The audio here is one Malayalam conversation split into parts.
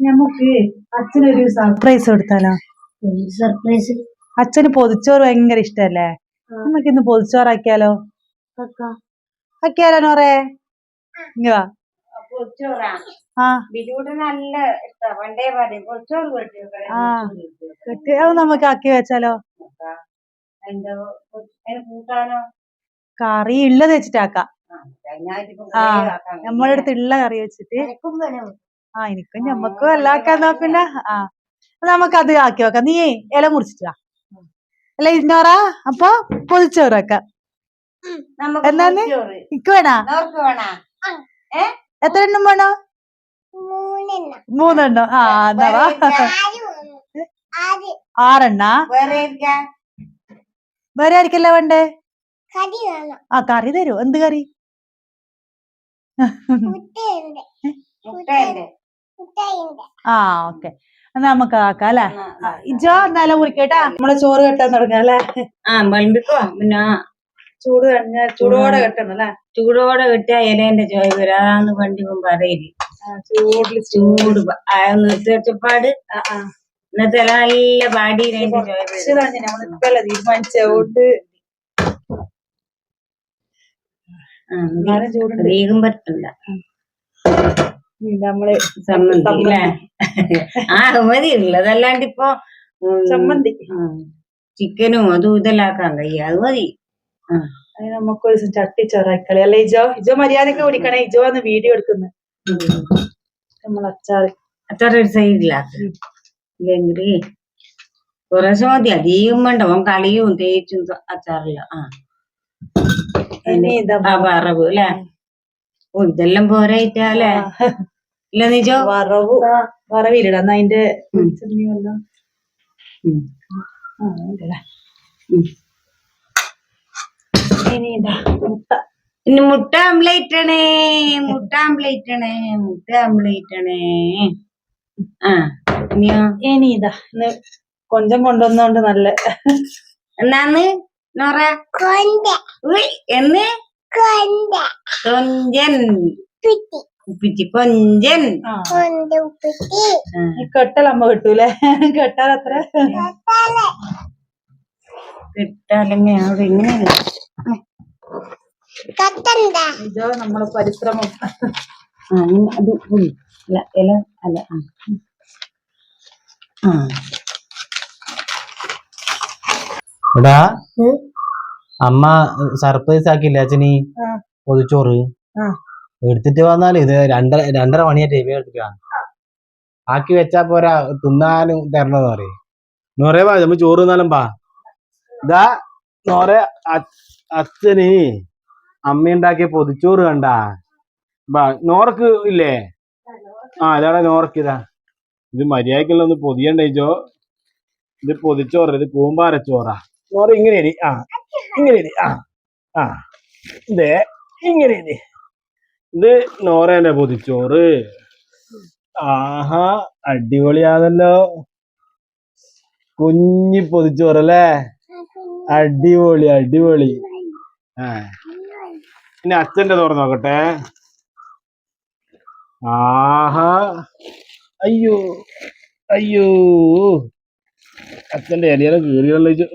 നമുക്ക് അച്ഛനൊരു സർപ്രൈസ് കൊടുത്താലോ? സർപ്രൈസ് അച്ഛന് പൊതിച്ചോറ് ഭയങ്കര ഇഷ്ടല്ലേ? നമുക്ക് ഇന്ന് പൊതിച്ചോറാക്കിയാലോ? ആക്കിയാലോ നോറേ? ഇങ്ങ. അത് നമുക്ക് ആക്കി വെച്ചാലോ? എന്തോ കൂട്ടാനോ? കറി ഉള്ളത് വെച്ചിട്ടാക്കാം ആ, നമ്മളെ അടുത്ത് ഉള്ള കറി വെച്ചിട്ട്. ആ എനിക്കും ഞമ്മക്കും എല്ലാം ആക്കാന്നാ പിന്നെ ആ നമുക്ക് അത് ആക്കി വെക്കാം. നീ ഇല മുറിച്ചിട്ടാ അല്ല ഇന്നോറ അപ്പൊ പൊതിച്ചോറ് വെക്കാം എന്നാന്ന്? ഇക്ക് വേണാ? എത്ര എണ്ണം വേണോ? മൂന്നെണ്ണം. ആ എന്നാ വാ. ആറെണ്ണ? വേറെ ആയിരിക്കല്ല വേണ്ടേ? ആ കറി തരൂ? എന്ത് കറി? ആ ഓക്കെ. എന്നാ നമുക്ക് ആക്കാം അല്ലെ. ഇജോ എന്നാലും കുറിക്കട്ടാ നമ്മളെ ചോറ് കെട്ടാൻ തുടങ്ങാം അല്ലെ? ആ വിളമ്പിക്കോ പിന്നെ ചൂട് കഴിഞ്ഞ ചൂടോടെ കെട്ടണം അല്ലെ? ചൂടോടെ കെട്ടിയാ ഇലേന്റെ ചോയ് വരാന്ന് വണ്ടി പറയില്ല. ചൂടിൽ ചൂട് പ- ആ നിർത്തി വെച്ചപ്പാട് ഇന്നത്തെ നല്ല പാടി തീരുമാനിച്ചോണ്ട് അധികം പറ്റില്ല നമ്മൾ സമ്മതി അല്ലേ? ആ മതി. ഉള്ളതല്ലാണ്ട് ഇപ്പൊ ചമ്മന്തി ചിക്കനും അതും ഇതെല്ലാം ആക്കാൻ കഴിയും. അത് മതി. നമുക്കൊരു ദിവസം ചട്ടി ചോറാക്കളി അല്ലെ ഇജോ ഇജോ മര്യാദയ്ക്ക് കുടിക്കണേ. ഇജോ ആണ് വീഡിയോ എടുക്കുന്നത് നമ്മൾ അച്ചാറ്. അത്ര ഒരു സൈഡിലാക്ക് കുറേശ്ശെ മതി. അധികം വേണ്ട. ഓൻ കളിയും തേച്ചും അച്ചാറില്ല ആ. ആ വറവ്. അല്ലെ? ഓ ഇതെല്ലാം പോരായിട്ടല്ലേ ഇല്ല നിജോ? വറവ്. വറവില്ലടാ എന്നാ അതിന്റെ. ഇനി മുട്ട. ആംപ്ലേറ്റ് ആണേ മുട്ട ആംപ്ലേറ്റ് ആണേ മുട്ട ആംപ്ലേറ്റ് ആണേ ആ ഇനിയോ? ഇനി ഇതാ ഇന്ന് കൊഞ്ചം കൊണ്ടുവന്നോണ്ട് നല്ല എന്നാന്ന്? നോറ എന്ന്? കൊഞ്ചൻ. കൊഞ്ചൻ. കെട്ടലമ്മ കിട്ടൂലേ? കെട്ടാൽ അത്ര? കിട്ടാലെങ്കിൽ അവിടെ ഇങ്ങനെയല്ല ഇതോ നമ്മളെ പരിശ്രമം. ആ അത്. അല്ല ഇല അല്ല ആ. ആ. എടാ അമ്മ സർപ്രൈസ് ആക്കില്ല അച്ഛനീ. പൊതിച്ചോറ്. എടുത്തിട്ട് വന്നാൽ ഇത് രണ്ടര രണ്ടര മണിയായിട്ട് ഇവ എടുത്തിട്ടാ ആക്കി വെച്ചാ പോരാ തിന്നാനും തരണമെന്ന് പറയും. നോറേ വാ നമ്മ ചോറ് തിന്നാലും പാ ഇതാ നോറെ അച്ഛന് അമ്മ ഉണ്ടാക്കിയ പൊതിച്ചോറ് കണ്ടാ. ബാ നോർക്ക് ഇല്ലേ? ആ അതാണ് നോർക്ക് ഇതാ. ഇത് മര്യാദക്കുള്ള ഒന്ന് പൊതിയണ്ടോ ഇത് പൊതിച്ചോറ് ഇത് കൂമ്പാരച്ചോറാ. നോറ് ഇങ്ങനെ ഇരി. ആ ഇങ്ങനെ ഇരി. ആ ആ. ഇതേ ഇങ്ങനെ ഇരി. ഇത് നോറേന്റെ പൊതിച്ചോറ്. ആഹാ അടിപൊളിയാണല്ലോ. കുഞ്ഞി പൊതിച്ചോറല്ലേ? അടിപൊളി അടിപൊളി. ആ. പിന്നെ അച്ഛന്റെ തോറ നോക്കട്ടെ. ആഹാ. അയ്യോ അയ്യോ. അച്ഛന്റെ ഇലയെല്ലാം കീറി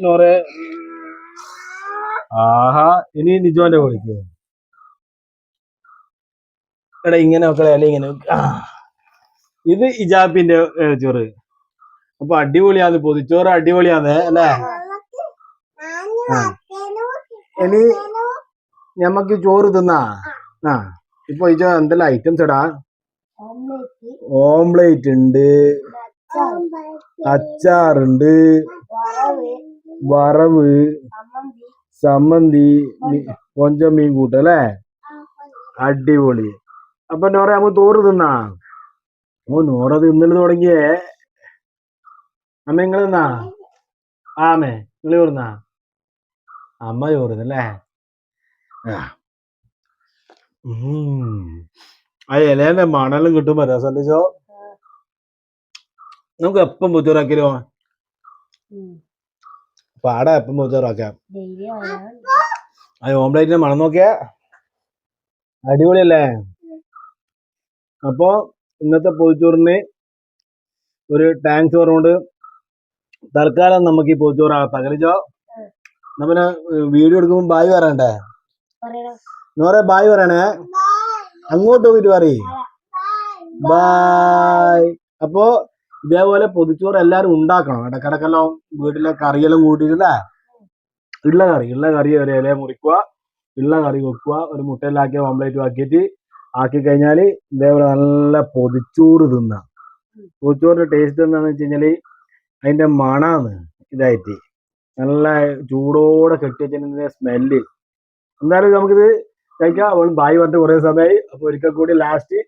നോറെ ആഹാ ഇനി നിജോന്റെ കോഴിക്ക് എടാ ഇങ്ങനെ ഒക്കെ ഇല ഇങ്ങനെ. ഇത് ഇജാബിന്റെ ഏ, ചോറ്. അപ്പൊ അടിപൊളിയാന്ന് പൊതിച്ചോറ് അടിപൊളിയാന്ന് അല്ലേ. ഇനി ഞമ്മക്ക് ചോറ് തിന്നാ. ആ. ഇപ്പൊ ഇജ എന്തെല്ലാം ഐറ്റംസ് ഇടാ ഓംലേറ്റ് ഉണ്ട്. അച്ചാറുണ്ട് വറവ് ചമ്മന്തി കൊഞ്ചം മീൻ കൂട്ട് അല്ലേ? അടിപൊളി. അപ്പൊ നോറ നമുക്ക് തോറ് തിന്നാ? ഓ നോറ തിന്നൽ തുടങ്ങിയേ. അമ്മ നിങ്ങൾ തിന്നാ? ആമേ നിങ്ങൾ ചോറുന്നാ അമ്മ ചോറുന്നല്ലേ. ആ. ഇലേന്റെ മണലും കിട്ടുമ്പോ രസോ നമുക്ക് എപ്പം ബുദ്ധിമുട്ടാക്കിയോ പാട എപ്പം ബുദ്ധിമുട്ടാക്കാം അത് ഓംപ്ലേറ്റിന്റെ മണം നോക്കിയ. അടിപൊളിയല്ലേ? അപ്പോ ഇന്നത്തെ പൊതിച്ചോറിന് ഒരു ടാങ്ക് പറഞ്ഞുകൊണ്ട് തൽക്കാലം നമുക്ക് ഈ പൊതിച്ചോറ് പകലിച്ചോ പിന്നെ വീഡിയോ എടുക്കുമ്പോൾ ബായ് പറയണ്ടേ? നോറെ ബായ് പറയണേ. അങ്ങോട്ട് പോയിട്ട് പറയ്. ബായ്. അപ്പോ ഇതേപോലെ പൊതിച്ചോറ് എല്ലാരും ഉണ്ടാക്കണം ഇടക്കിടക്കെല്ലാം വീട്ടിലെ കറിയെല്ലാം കൂട്ടിയിട്ടില്ലേ? ഉള്ള കറി ഉള്ള കറി ഒരു ഇല മുറിക്കുക ഉള്ള കറി വെക്കുക ഒരു മുട്ടയിലാക്കി ഓംലേറ്റ് ആക്കിയിട്ട് ആക്കി കഴിഞ്ഞാൽ ഇതേപോലെ നല്ല പൊതിച്ചോറ് തിന്നാം. പൊതിച്ചോറിന്റെ ടേസ്റ്റ് എന്താന്ന് വെച്ച് കഴിഞ്ഞാൽ അതിന്റെ മണാന്ന് ഇതായിട്ട്. നല്ല ചൂടോടെ കെട്ടി വെച്ചതിന്റെ സ്മെല്ല് എന്തായാലും നമുക്കിത് കഴിക്കാം. അവൾ ബായി പറഞ്ഞിട്ട് കുറെ സമയമായി. അപ്പൊ ഒരിക്കൽ കൂടി ലാസ്റ്റ്